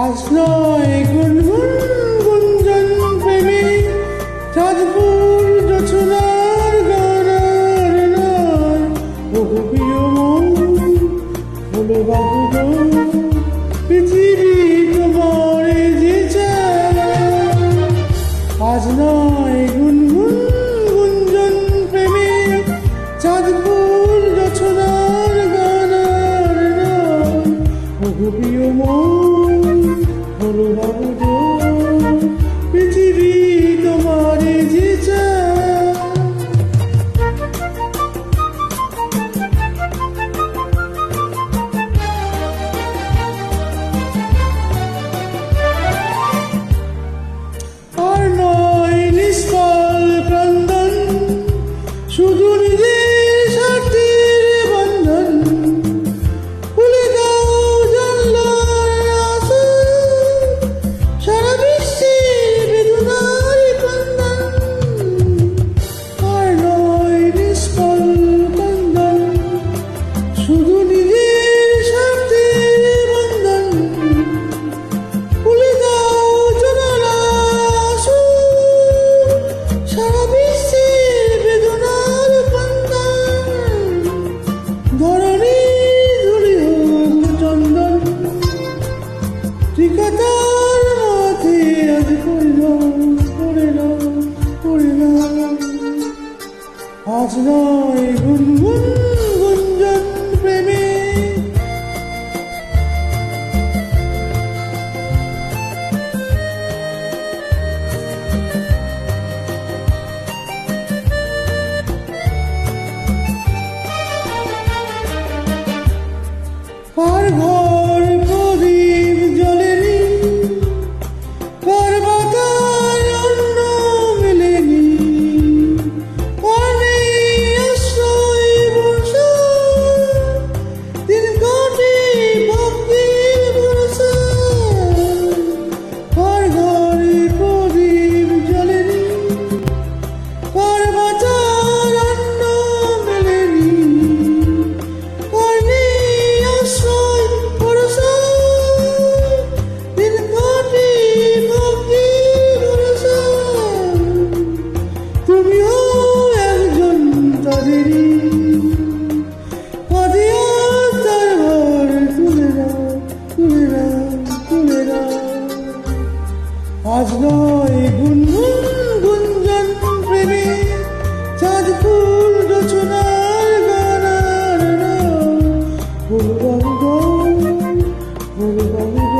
আসলো গুনগুন গুঞ্জন প্রেমী চাঁদপুর রচনার গানার নয় বহু প্রিয় মন, হলো বাবু পৃথিবী তোমার যে আজ নয় God's. চাঁদেরি আজ নয় গুনগুন গুঞ্জন প্রেমে চাঁদ ফুল রচনার গানার রং ফুল রং ফুল রং